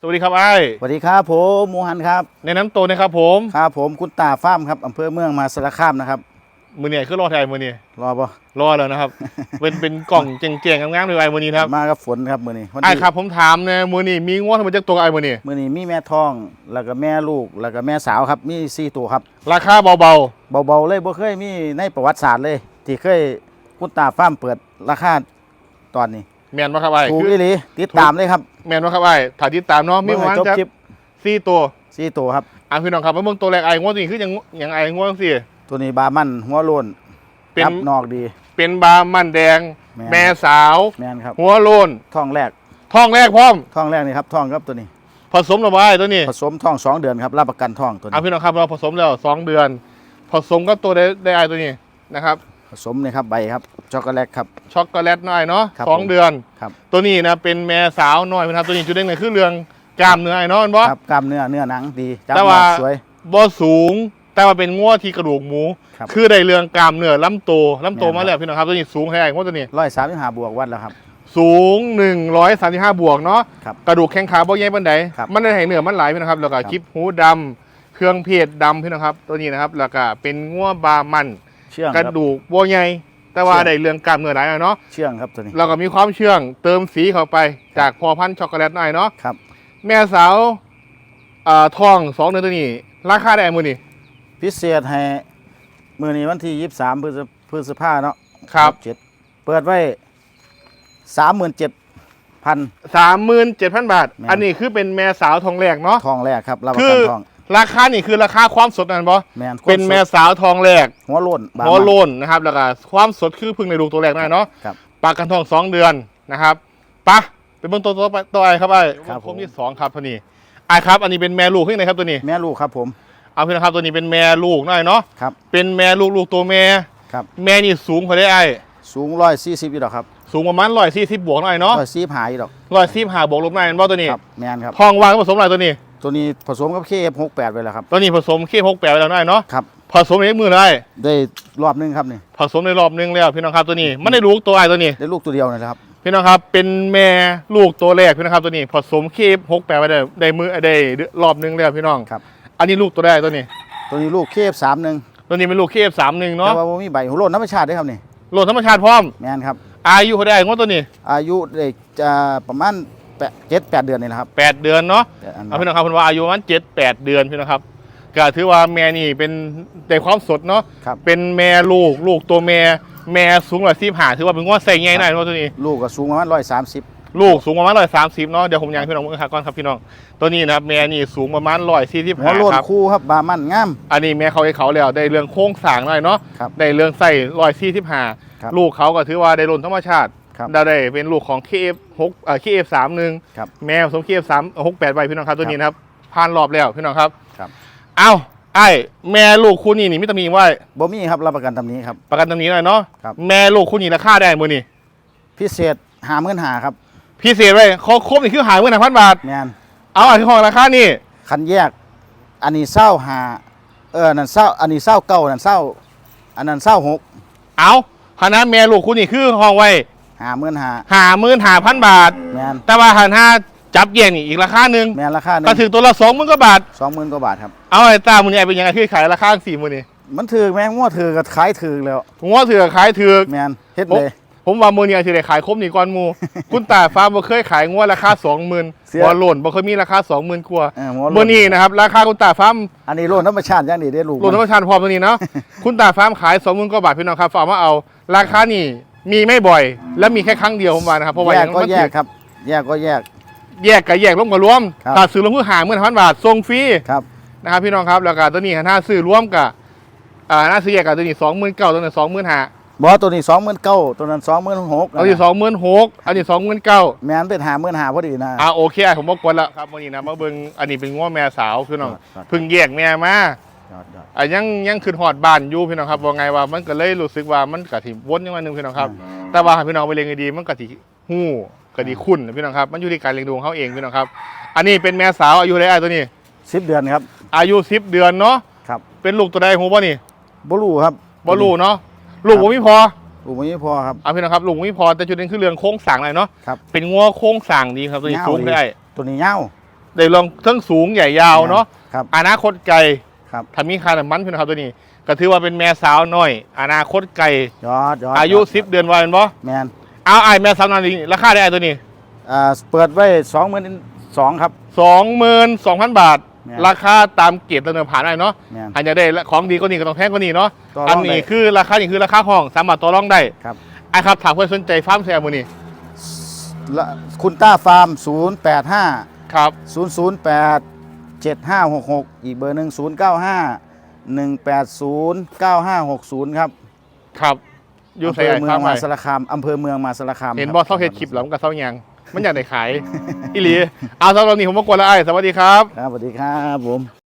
สวัสดีครับไอ้ายสวัสดีครับผมหมูหันครับในน้ำตัวนะครับผมครับผมคุณตาฟ้าร์มครับอำเภอเมืองมหาสารคามนะครับมือเนี่ยคือรอไทยมือเนี่ยรอปะรอแล้วนะครับ เป็นเป็นกล่องเจ๋งๆงามๆเลยไอ้มือนี้ครับมากับฝนครับมือนี้วันไอ้ที่ครับผมถามเนี่ยมือนี้มีงวดทำไมจากตัวไอ้มือนี่มือนี้มีแม่ท้องแล้วก็แม่ลูกแล้วก็แม่สาวครับมีสี่ตัวครับ ราคาเบาเบาๆเลยบ่เคยมีในประวัติศาสตร์เลย ที่เคยคุณตาฟ้าร์มเปิดราคาตอนนี้ๆ แมนว่าครับไอ้ถูกคือ อีหลีติดตามเลยครับแมนว่าครับไอ้ถ่ายติดตามเนาะมีเบิ่งประให้มาณจบจะคลิปสี่ตัวสี่ตัวครับ อะพี่น้องครับมาเบิ่งตัวแรกไอ้งวดนี้คืออย่างอย่างไอ้งวดสี่ตัวนี้บามันหัวโลนเป็นครับนอกดี เป็นบามันแดง แม่น แม่สาว แม่นครับหัวโลนท้องแรกท้องแรกพร้อมท้ท้องแรกนี่ครับท้องครับตัวนี้ ผสมหรือไม่ตัวนี้ผสมท้องสองเดือนครับรับประกันท้องตัวอะนี้พี่น้องครับเราผสมแล้วสองเดือน ผสมกับตัวได้ได้ไอ้ตัวนี้นะครับ ผสมนี่ครับใบครับช็อกโกแลตครับ ช็อกโกแลตหน่อยเนาะครับสองผมเดือน ครับ ตัวนี้นะเป็นแม่สาวหน่อยนะครับ ตัวนี้จุดเด่นเลยคือเรื่องกล้ามเนื้อไอ้เนาะมันบ่ครับกล้ามเนื้อเนื้อหนังดีจับแต่ว่า หมากสวย บ่สูง แต่ว่าเป็นง้วที่กระดูกหมู ครับคือได้เรื่องกล้ามเนื้อลำโตลำโตแม่นมาแล้วพี่น้องครับตัวนี้สูงแค่ไหนง้วตัวนี้ ร้อยสามสิบห้าบวกวัดแล้วครับ สูง 135 บวกเนาะครับกระดูกแข้งขาบ่ใหญ่ปานใดครับมันได้ให้เนื้อมันหลายพี่น้องครับ แล้วก็ครับ คลิปหูดำเครื่องเพศดำพี่น้องครับ ตัวนี้นะครับแล้วก็เป็นง้วบามันเชื่องกคระรับดูกบ่ใหญ่แต่ว่าเชื่อง ได้เรื่องกล้ามเนื้อหลายหน่อยเนาะเชื่องครับตัวนี้ เราก็มีความเชื่องเติมสีเข้าไปจากพอพันธุ์ช็อกโกแลตหน่อยเนาะครับ แม่สาวอ่าทองสองเดือนตัวนี้ ราคาได้มือนี่พิเศษให้มือนี้วันที่ยี่สิบสามพฤษพฤษภาเนาะครับเจ็ดเปิดไว้สามหมื่นเจ็ดพัน สามหมื่นเจ็ดพันบาท แม่น อันนี้คือเป็นแม่สาวทองแรกเนาะ ทองแรกครับรับประคืกัอนทอง ราคานี่คือราคาความสดนั่นบอแมนเป็นแม่สาวทองแรกหัวโล้นบาหัวมันโลนนะครับแล้วก็ความสดคือเพึ่งในลูกตัวแรกนั่นเนาะครับ ปากกันทองสองเดือนนะครับปะเป็นเบื้องต้นตัวไปตัวไอ้ครับไอ้ครับผม ผมที่สองครับตัวนี้ไอ้ครับ อันนี้เป็นแม่ลูกขึ้นไหนครับตัวนี้แม่ลูกครับผม เอาพี่นะครับตัวนี้เป็นแม่ลูกหน่อยเนาะครับ เป็นแม่ลูกลูกตัวแม่ ครับ แม่นี่สูงพอได้ไอ้สูงร้อยสี่สิบอยู่ดอกครับสูงประมาณร้อยสี่สิบบวกหน่อยเนาะร้อยสี่หายอยู่ดอก ร้อยสี่หาบวกลบหน่อยเห็นบ่ตัวนี้ครับ แมนครับทองวางผสมอะไรตัวนี้ ตัวนี้ผสมกับเคฟหกแปดไปแล้วครับตัวนี้ผสมขี้หกแปดไปแล้วหน่อยเนาะครับ ผสมในมือได้ ได้รอบหนึงครับนี่ผสมในรอบนึงแล้วพี่น้องครับตัวนี้มันได้ลูกตัวไอ้ตัวนี้ ได้ลูกตัวเดียวนี่แหละครับ พี่น้องครับเป็นแม่ลูกตัวแรกพี่น้องครับตัวนี้ ผสมขี้หกแปดไปได้ได้มือได้รอบนึงแล้วพี่น้องครับ อันนี้ลูกตัวแรกตัวนี้ ตัวนี้ลูกเคฟสามหนึ่งตัวนี้เป็นลูกขี้สามหนึ่งเนาะแต่ว่าบ่มีใบหัวโล้นธรรมชาติเด้วยครับนี่โหลดธรรมชาติพร้อม แมนครับ อายุเขาได้งวดตัวนี้อายุได้จะประมาณ แปดเจ็ดแปดเดือนนี่แหละครับแปดเดือนเนาะแต่อันเอาพี่น้องครับเพิ่นว่าอายุประมาณเจ็ดแปดเดือนพี่น้องครับก็ถือว่าแม่นี่เป็นได้ความสดเนาะครับเป็นแม่ลูกลูกตัวแม่แม่สูงร้อยสี่หาถือว่าเป็นงวดใส่ใหญ่หน่อยเนาะตัวนี้ ลูกก็สูงประมาณร้อยสามสิบลูกสูงประมาณร้อยสามสิบเนาะเดี๋ยวผมยังให้พี่น้องมือหาก่อนครับพี่น้องตัวนี้นะครับแม่นี่สูงประมาณร้อยสี่สิบหัวห้าโล้นครับคู่ครับบามันงามอันนี้แม่เขาให้เขาแล้วได้เรื่องโค้งสร้างหน่อยเนาะครับได้เรื่องใส่ร้อยสี่สิบห้าครับลูกเขาก็ถือว่าได้ล้นธรรมชาติ ครับได้ได้เป็นลูกของเคฟหกเอ่อเคฟสามหนึ่งครับแม่ผสมเคฟสามหกแปดใบพี่น้องครับตัวนี้นะครับผ่านรอบแล้วพี่น้องครับครับเอ้าไอ้แม่ลูกคู่นี้นี่มิตรมีว่าบ่มีครับรับประกันตำนี้ครับประกันตรงนี้หน่อยเนาะครับแม่ลูกคู่นี้ราคาได้มือนี่พิเศษหาเงินหาครับพิเศษไว้เขาครบนี่คือหายเมื่อไหร่พันบาทแมนเอาอันที่ห้องราคานี่คันแยก อันนี้เศร้าหาเออนั่นเศร้าอันนี้เศร้าเก้านั่นเศร้าอันนั้นเศร้าหกเอาคณะแม่ลูกคู่นี้คือห้องไว้ หาเงินหาหาหมื่นหาพันบาท แมนแต่ว่าหันห้าจับแยกนี่อีกราคาหนึ่งแมนราคาหนึ่ก็งถึงตัวละสองหมื่นกว่าบาทสองหมื่นกว่าบาทครับเอาไอ้ตามือนี่ไอ้เป็นยังไงคือขายราคาสี่หมื่นนี่มันถือแมงมั่วถือกับขายถือแล้วผมว่าถือขายถือแมนเฮ็ดผมเลยผมว่ามือนี่ถือได้ขายครบนี่ก่อนหมู คุณตาฟ้าบ่เคยขายงวดราคาสองหมื่นเสียบ่หล่นบ่เคยมีราคาสองหมื่นกว่าเออหัวโล้มือนี่นะครับราคาคุณตาฟ้าอันนี้โลนธรรมชาติอย่างดีได้ลูกรวมทั้งประชาชนพร้อมตัวนี้เนาะคุณตาฟ้าร์มขายสองหมื่นกว่าบาทพี่น้องครับฝากมาเอา ราคานี่ มีไม่บ่อย และมีแค่ครั้งเดียวผมว่านะครับเพราะว่าแยอกย่างก็นั้นแยมันกครับ แยกก็แยก แยกกับแยกร่วมกับรวมครับ ถ้าซื้อรวมคือหาเมื่อพันบาทส่งฟรีครับ นะครับพี่น้องครับแล้วก็ตัวนี้ถ้าซื้อรวมกับอ่าน่าซื้อแยกกับตัวนี้สองหมื่นเก้าตัวนี้สองหมื่นห้าบอตัวนี้สองหมื่นเก้าตัวนั้นสองหมื่นหกตัวนี้สองหมื่นหกอันนี้สองหมื่นเก้า แมนเป็นหาหมื่นหาพอดีนะ อ่าโอเคอะผมบอกกวนแล้วครับวันนี้นะมาเบิ่งอันนี้เป็นง้อแม่สาวพี่น้องครับ เพิ่งแยกแม่มาย อดยอดอะยังยังขึ้นหอดบ้านอยู่พี่น้องครับว่าไงว่ามันก็เลยรู้สึกว่ามันกะทิวนยังไงหนึ่งพี่น้องครับ แต่ว่าให้พี่น้องไปเลี้ยงให้ดีมันกะทิหู้กะทิคุ้นพี่น้องครับ มันอยู่ที่การเลี้ยงดูของเขาเองพี่น้องครับ อันนี้เป็นแม่สาวอายุเท่าไหร่ตัวนี้สิบเดือนครับ อายุสิบเดือนเนาะครับ เป็นลูกตัวใดหูป่ะนี่บลูครับบ่ลูกเนาะลูกผมไม่พอลูกไม่พอครับเอาพี่น้องครับลูกผมไม่พอแต่จุดเด่นคือเรื่องโค้งสั่งอะไรเนาะครับเป็นงัวโค้งสั่งดีครับตัวนี้เงาสูงดีได้ตัวนี้เงาได้ลองทั้งสูงใหญ่ยาวเนาะครับอนาคตไกล ครับถ้ามีคาร์มันพี่น้องครับตัวนี้ ก็ถือว่าเป็นแม่สาวน้อย อนาคตไกลยอดยอดอายุด10เดือนวันเป็นบ่แมนเอาไอ้ายแม่สาวน้อยนี่ราคาได้ไอ้ตัวนี้อ่าเปิดไว้สองหมื่นสองครับ22,000บาทแม่นราคาตามเกรดดำเนินผ่านได้เนาะแมนอันจะได้ของดีก็นี่ก็ต้องแพงกว่านี้เนาะต่อรองอันนี้ได้คือราคานี่คือราคาห้องสามารถต่อรองได้ครับไอ้ครับถามเพื่อนสนใจฟาร์มแซมมือนี่ละคุณต้าฟาร์ม 0 8 5 ครับ 0 0 8 7 5 6 6 อีกเบอร์หนึ่ง0 9 5 1 8 0 9 5 6 0 ครับครับอยู่อำใส่เภอไอ้เมือฟางร์มมาไปสารคามอำเภอเมืองมาสารคามเห็นครับบอสเท่าเฮ็ดคลิปแล้วมันก็เท่ายังมันอยากได้ขายอีหลีเอาสำหรับวันนี้ผมมากวนแล้วไอ้ายสวัสดีครับ ครับสวัสดีครับผม